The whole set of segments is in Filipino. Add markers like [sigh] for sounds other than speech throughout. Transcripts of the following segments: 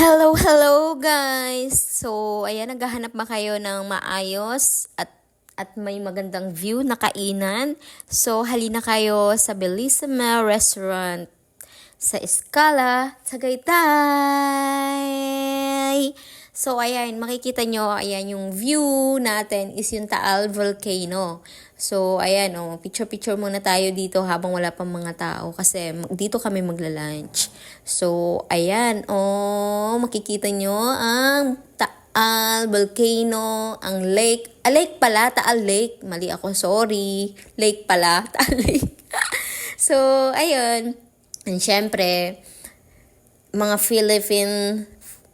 Hello, hello guys! So, ayan, naghahanap ba kayo ng maayos at at may magandang view na kainan? So, halina kayo sa Bellissima Restaurant sa Escala, Tagaytay! So, ayan, makikita nyo, ayan, yung view natin is yung Taal Volcano. So, ayan, oh, picture-picture muna tayo dito habang wala pang mga tao kasi dito kami magla-lunch. So, ayan, oh, makikita nyo ang Taal Volcano, ang lake. Ah, lake pala, Taal Lake. Mali ako, sorry. Lake pala, [laughs] Taal Lake. [laughs] so, ayun. And syempre, mga Philippine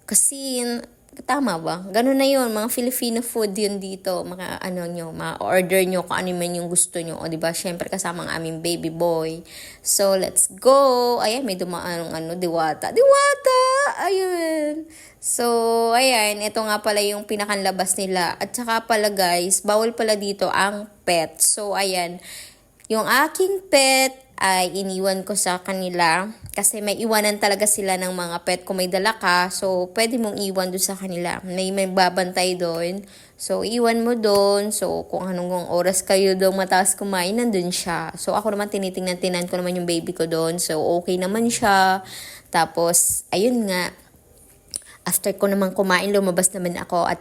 cuisine, tama ba? Ganun na yun, mga Filipino food yun dito, mga ano nyo, ma-order nyo kung ano man yung gusto nyo, o di ba syempre kasama ang aming baby boy. So, let's go! Ayan, may dumaan ano, diwata. Diwata! Ayun! So, ayan, ito nga pala yung pinakanlabas nila. At saka pala guys, bawal pala dito ang pet. So, ayan, yung aking pet ay iniwan ko sa kanila kasi may iwanan talaga sila ng mga pet kung may dala ka. So, pwede mong iwan doon sa kanila. May may babantay doon. So, iwan mo doon. So, kung anong oras kayo doon mataas kumain, nandun siya. So, ako naman tinitingnan, tinan ko naman yung baby ko doon. So, okay naman siya. Tapos, ayun nga. After ko naman kumain, lumabas naman ako at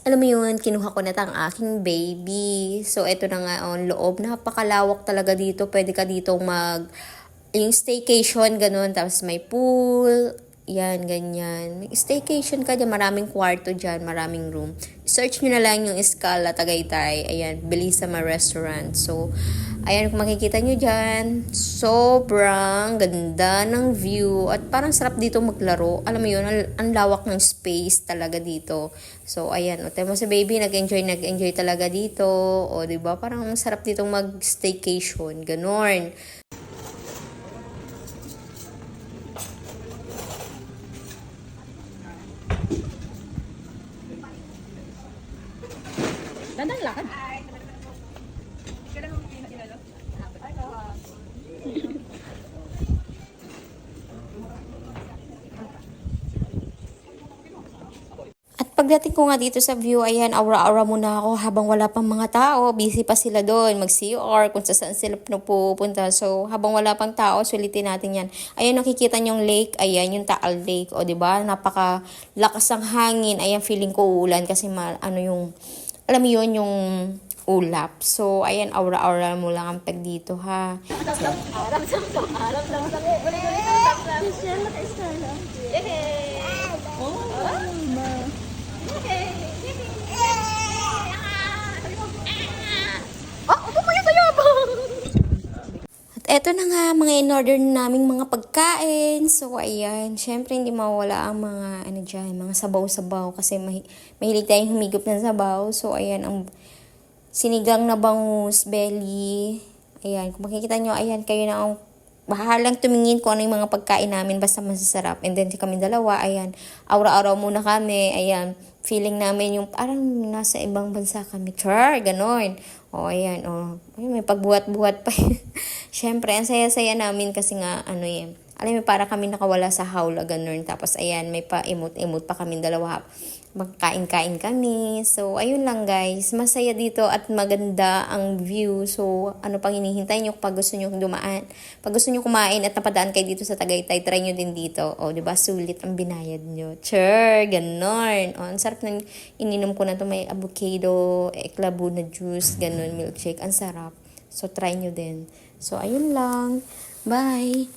alam mo yun, kinuha ko na ang aking baby. So, eto na nga on loob. Napakalawak talaga dito. Pwede ka dito mag, yung staycation, ganun. Tapos may pool. Yan, ganyan. May staycation ka dyan. Maraming kwarto dyan. Maraming room. Search nyo na lang yung Escala, Tagaytay. Ayan, Belisama Restaurant. So, ayan, kung makikita nyo dyan, sobrang ganda ng view. At parang sarap dito maglaro. Alam mo yun, ang, ang lawak ng space talaga dito. So, ayan. O, tayo mo si baby, nag-enjoy, nag-enjoy talaga dito. O, ba Parang sarap dito mag-staycation. Ganon. Dandang lakad. Pagdating ko nga dito sa view, ayan, aura-aura muna ako habang wala pang mga tao. Busy pa sila doon, mag-CR, kung sa saan sila pupunta. So, habang wala pang tao, sulitin natin yan. Ayan, nakikita niyong lake, ayan, yung Taal Lake. O, ba Napaka lakas ng hangin. Ayan, feeling ko uulan kasi ma, ano yung, alam mo yun, yung ulap. So, ayan, aura-aura mo lang ang peg dito, ha? At eto na nga, mga in-order na naming mga pagkain. So, ayan. Syempre, hindi mawala ang mga, ano dyan, mga sabaw-sabaw. Kasi mahi- mahilig tayong humigop ng sabaw. So, ayan, ang sinigang na bangus, belly. Ayan, kung makikita nyo, ayan, kayo na ang bahalang tumingin kung ano yung mga pagkain namin basta masasarap. And then kami dalawa, ayan, aura-araw muna kami, ayan, feeling namin yung parang nasa ibang bansa kami. Char, ganon. O, ayan, o. May pagbuhat-buhat pa. [laughs] Siyempre, ang saya-saya namin kasi nga, ano yan, alam mo, para kami nakawala sa hawla, ganun. Tapos, ayan, may pa-imot-imot pa kami dalawa. Magkain-kain kami. So, ayun lang guys. Masaya dito at maganda ang view. So, ano pang hinihintay nyo pag gusto nyo dumaan? Pag gusto nyo kumain at napadaan kayo dito sa Tagaytay, try nyo din dito. O, di ba Sulit ang binayad nyo. Sure, ganon. O, ang sarap ng ininom ko na to May avocado, eklabu na juice, ganon, milkshake. Ang sarap. So, try nyo din. So, ayun lang. Bye!